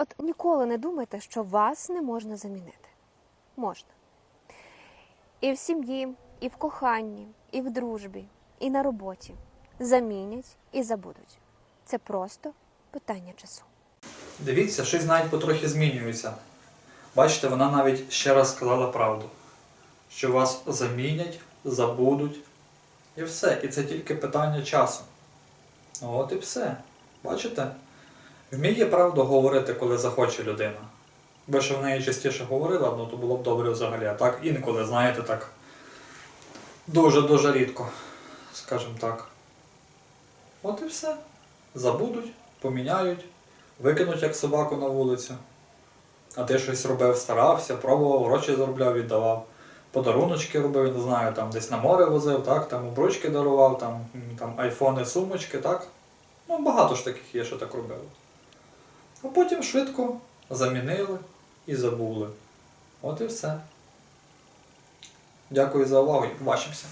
От ніколи не думайте, що вас не можна замінити. Можна. І в сім'ї, і в коханні, і в дружбі, і на роботі. Замінять і забудуть. Це просто питання часу. Дивіться, щось навіть потрохи змінюється. Бачите, вона навіть ще раз сказала правду, що вас замінять, забудуть. І все. І це тільки питання часу. От і все. Бачите? Вміє правду говорити, коли захоче людина. Бо що в неї частіше говорила, ну то було б добре взагалі. А так інколи, знаєте, так. Дуже-дуже рідко, скажімо так. От і все. Забудуть, поміняють, викинуть як собаку на вулицю. А ти щось робив, старався, пробував, гроші заробляв, віддавав. Подаруночки робив, не знаю, там десь на море возив, так, там обручки дарував, там, там айфони, сумочки, так. Ну, багато ж таких є, що так робили. Потім швидко замінили і забули. От і все. Дякую за увагу і побачимося.